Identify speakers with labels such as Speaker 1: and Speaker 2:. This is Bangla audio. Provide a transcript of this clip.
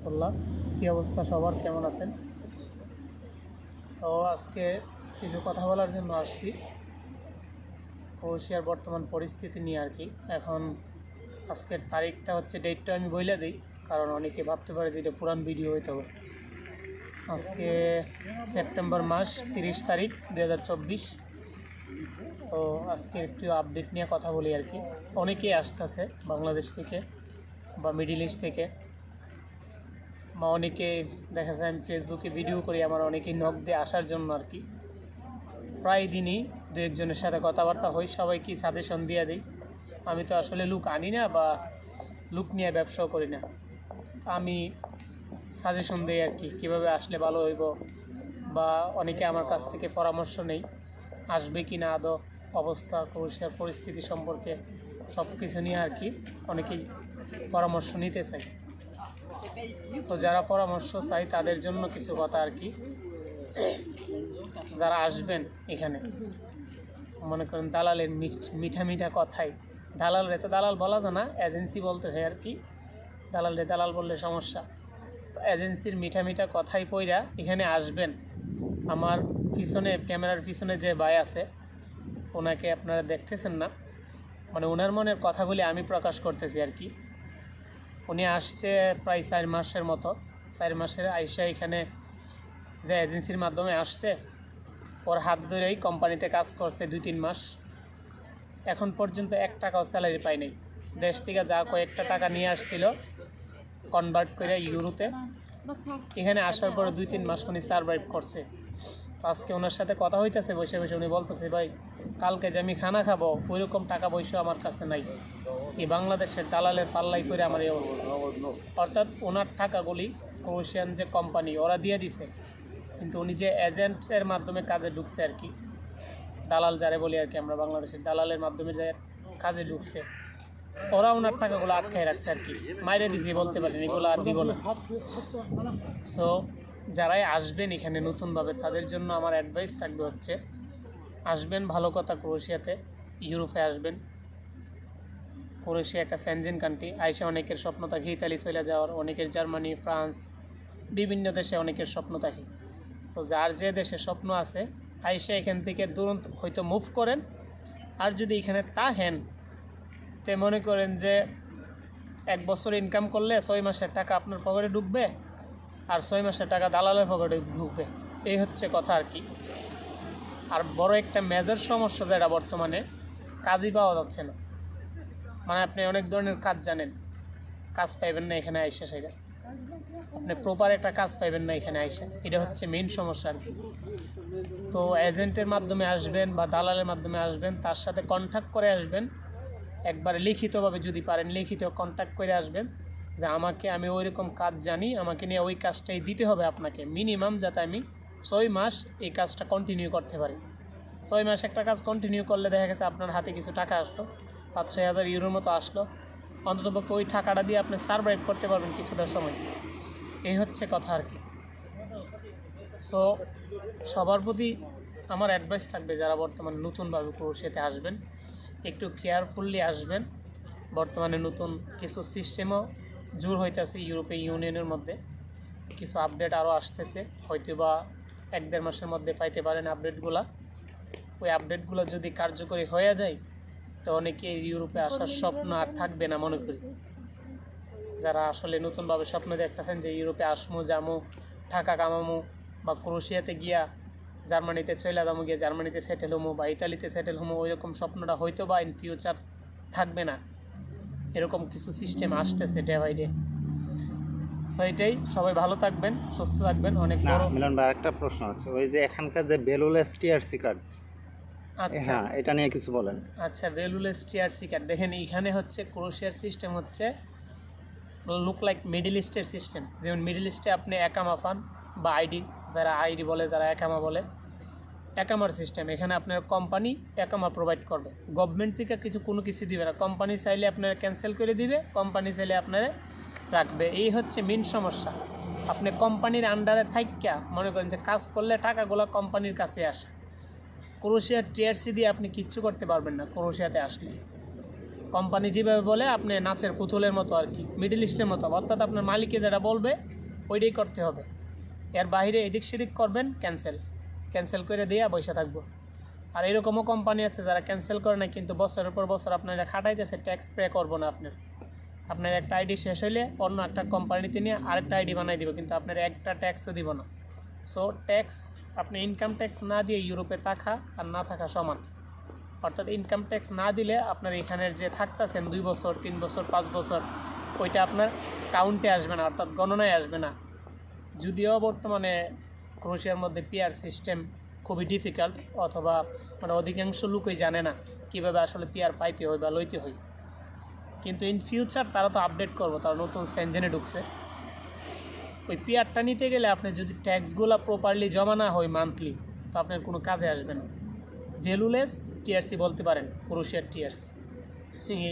Speaker 1: রহমতুল্লাহ কী অবস্থা সবার? কেমন আছেন? তো আজকে কিছু কথা বলার জন্য আসছি। ক্রোয়েশিয়ার বর্তমান পরিস্থিতি নিয়ে আর কি। এখন আজকের তারিখটা হচ্ছে ডেটটা আমি বইলে দিই, কারণ অনেকে ভাবতে পারে যে এটা পুরান ভিডিও হইতে হবে। আজকে সেপ্টেম্বর মাস, তিরিশ তারিখ দু হাজার চব্বিশ। তো আজকে একটু আপডেট নিয়ে কথা বলি আর কি। অনেকেই আসতেছে বাংলাদেশ থেকে বা মিডিল ইস্ট থেকে। বা অনেকে, দেখা যায় আমি ফেসবুকে ভিডিও করি, আমার অনেকেই নখ দিয়ে আসার জন্য আর কি। প্রায় দিনই দু একজনের সাথে কথাবার্তা হই সবাইকে সাজেশন দিয়ে দিই। আমি তো আসলে লুক আনি না বা লুক নিয়ে ব্যবসাও করি না। আমি সাজেশন দিই আর কি, কীভাবে আসলে ভালো হইব বা অনেকে আমার কাছ থেকে পরামর্শ নেই, আসবে কি না আদৌ, অবস্থা ক্রোয়েশিয়ার পরিস্থিতি সম্পর্কে সব কিছু নিয়ে আর কি অনেকেই পরামর্শ নিতে চাই তো যারা পরামর্শ চাই, তাদের জন্য কিছু কথা আর কি। যারা আসবেন এখানে, মনে করেন দালালের মিঠ- মিঠা কথাই। দালাল রে তো দালাল বলা যায় না এজেন্সি বলতে হয় আর কি। দালাল রে দালাল বললে সমস্যা। তো এজেন্সির মিঠা মিঠা কথাই পইরা এখানে আসবেন। আমার পিছনে, ক্যামেরার পিছনে যে ভাই আছে, ওনাকে আপনারা দেখতেছেন না? মানে ওনার মনের কথাগুলি আমি প্রকাশ করতেছি আর কি। উনি আসছে প্রায় চার মাসের মতো। চার মাসের আইসা এখানে যে এজেন্সির মাধ্যমে আসছে, ওর হাত ধরেই কোম্পানিতে কাজ করছে দুই তিন মাস। এখন পর্যন্ত এক টাকাও স্যালারি পাই নাই। দেশ থেকে যা কয়েকটা টাকা নিয়ে আসছিল কনভার্ট করে ইউরোতে। এখানে আসার পরে দুই তিন মাস উনি সার্ভাইভ করছে। আজকে ওনার সাথে কথা হইতেছে, বসে বসে উনি বলতেছে, ভাই কালকে যে আমি খানা খাব, ওইরকম টাকা পয়সা আমার কাছে নাই। এই বাংলাদেশের দালালের পাল্লাই করে আমার এই অবস্থা। অর্থাৎ ওনার টাকাগুলি ক্রোয়েশিয়ান যে কোম্পানি ওরা দিয়ে দিছে। কিন্তু উনি যে এজেন্টের মাধ্যমে কাজে ঢুকছে আর কি, দালাল যারে বলি আর কি, আমরা বাংলাদেশের দালালের মাধ্যমে যে কাজে ঢুকছে, ওরা ওনার টাকাগুলো আটকায় রাখছে আর কি। মাইরে দিছি, বলতে পারেন, এগুলো আর দিব না। সো যারাই আসবেন এখানে নতুনভাবে, তাদের জন্য আমার অ্যাডভাইস থাকবে হচ্ছে আসবেন, ভালো কথা, ক্রোয়েশিয়াতে, ইউরোপে আসবেন। ক্রোয়েশিয়া একটা স্যানজিন কান্ট্রি। আইসে অনেকের স্বপ্ন থাকে ইতালি চলে যাওয়ার, অনেকের জার্মানি, ফ্রান্স, বিভিন্ন দেশে অনেকের স্বপ্ন থাকে। সো যার যে দেশে স্বপ্ন আছে, আইসে এখান থেকে দুরন্ত হয়তো মুভ করেন। আর যদি এখানে তা হেন, তে মনে করেন যে এক বছর ইনকাম করলে ছয় মাসের টাকা আপনার পকেটে ঢুকবে, আর ছয় মাসের টাকা দালালের পকেটে ঢুকবে। এই হচ্ছে কথা আর কি। আর বড় একটা মেজর সমস্যা যেটা বর্তমানে, কাজই পাওয়া যাচ্ছে না। মানে আপনি অনেক ধরনের কাজ জানেন, কাজ পাইবেন না এখানে আইসা সেটা। আপনি প্রপার একটা কাজ পাইবেন না এখানে আইসা, এটা হচ্ছে মেইন সমস্যা আর কি। তো এজেন্টের মাধ্যমে আসবেন বা দালালের মাধ্যমে আসবেন, তার সাথে কন্ট্যাক্ট করে আসবেন। একবারে লিখিতভাবে যদি পারেন, লিখিত কন্ট্যাক্ট করে আসবেন যে আমাকে আমি ওই রকম কাজ জানি, আমাকে নিয়ে ওই কাজটাই দিতে হবে আপনাকে। মিনিমাম যাতে আমি ছয় মাস এই কাজটা কন্টিনিউ করতে পারি। ছয় মাস একটা কাজ কন্টিনিউ করলে দেখা গেছে আপনার হাতে কিছু টাকা আসলো, পাঁচ ছয় হাজার ইউরোর মতো আসলো। অন্ততপক্ষে ওই টাকাটা দিয়ে আপনি সার্ভাইভ করতে পারবেন কিছুটা সময়। এই হচ্ছে কথা আর কি। সো সবার প্রতি আমার অ্যাডভাইস থাকবে যারা বর্তমানে নতুনভাবে ক্রোশিয়াতে আসবেন, একটু কেয়ারফুললি আসবেন। বর্তমানে নতুন কিছু সিস্টেমও জোর হইতেছে ইউরোপীয় ইউনিয়নের মধ্যে। কিছু আপডেট আরও আসতেছে হয়তো বা এক দেড় মাসের মধ্যে পাইতে পারেন আপডেটগুলা ওই আপডেটগুলো যদি কার্যকরী হয়ে যায়, তো অনেকে ইউরোপে আসার স্বপ্ন আর থাকবে না মনে করি। যারা আসলে নতুনভাবে স্বপ্ন দেখতেছেন যে ইউরোপে আসমো যামু টাকা কামামু বা ক্রোশিয়াতে গিয়া জার্মানিতে চলে যাব গিয়ে জার্মানিতে সেটেল হমু বা ইতালিতে সেটেল হমু, ওইরকম স্বপ্নটা হয়তো বা ইন ফিউচার থাকবে না। এরকম কিছু সিস্টেম আসতেছে ডে বাই ডে সো এটাই। সবাই ভালো থাকবেন সুস্থ থাকবেন অনেক বড়।
Speaker 2: মিলন ভাই একটা প্রশ্ন আছে। ওই যে এখানকার যে বেলুলেস টিআরসি কার্ড
Speaker 1: আচ্ছা।
Speaker 2: হ্যাঁ এটা নিয়ে কিছু বলেন।
Speaker 1: আচ্ছা ভ্যালুলেস টিআরসি কার্ড দেখেন এইখানে হচ্ছে ক্রোশিয়ার সিস্টেম হচ্ছে লুক লাইক মিডিল ইস্টের সিস্টেম যেমন মিডিল ইস্টে আপনি একামা পান বা আইডি যারা আইডি বলে যারা একামা বলে একামার সিস্টেম এখানে আপনার কোম্পানি একামা প্রোভাইড করবে। গভর্নমেন্ট থেকে কিছু কোনো কিছু দিবে না। কোম্পানি চাইলে আপনারা ক্যান্সেল করে দিবে কোম্পানি চাইলে আপনারা রাখবে। এই হচ্ছে মেন সমস্যা। আপনি কোম্পানির আন্ডারে থাইকা মনে করেন যে কাজ করলে টাকাগুলো কোম্পানির কাছে আসে। ক্রোশিয়ার টিআরসি দিয়ে আপনি কিচ্ছু করতে পারবেন না ক্রোশিয়াতে আসলে। কোম্পানি যেভাবে বলে, আপনি নাচের পুতুলের মতো আর কি মিডল ইস্টের মতো। অর্থাৎ আপনার মালিকে যেটা বলবে, ওইটাই করতে হবে। এর বাইরে এদিক সেদিক করবেন ক্যান্সেল ক্যান্সেল করে দিয়ে বসে থাকব। আর এরকমও কোম্পানি আছে যারা ক্যান্সেল করে না কিন্তু বছরের পর বছর আপনারা খাটাইতেছে ট্যাক্স পে করব না আপনার। আপনার একটা আইডি শেষ হইলে অন্য একটা কোম্পানিতে নিয়ে আরেকটা আইডি বানাই দিব, কিন্তু আপনার একটা ট্যাক্সও দিব না। সো ট্যাক্স আপনি ইনকাম ট্যাক্স না দিয়ে ইউরোপে থাকা আর না থাকা সমান। অর্থাৎ ইনকাম ট্যাক্স না দিলে আপনার এখানের যে থাকতেছেন দুই বছর, তিন বছর, পাঁচ বছর, ওইটা আপনার কাউন্টে আসবে না, অর্থাৎ গণনায় আসবে না। যদিও বর্তমানে ক্রোশিয়ার মধ্যে পিআর সিস্টেম খুবই ডিফিকাল্ট অথবা মানে অধিকাংশ লোকই জানে না কীভাবে আসলে পিআর পাইতে হয় বা লইতে হয়। কিন্তু ইন ফিউচার তারা তো আপডেট করব, তারা নতুন সেনজেনে ঢুকছে। ওই পেয়ারটা নিতে গেলে আপনি যদি ট্যাক্সগুলো প্রপারলি জমা না হয় মান্থলি তো আপনার কোনো কাজে আসবে না। ভ্যালুলেস টিআরসি বলতে পারেন ক্রোশিয়ার টিআরসি এই।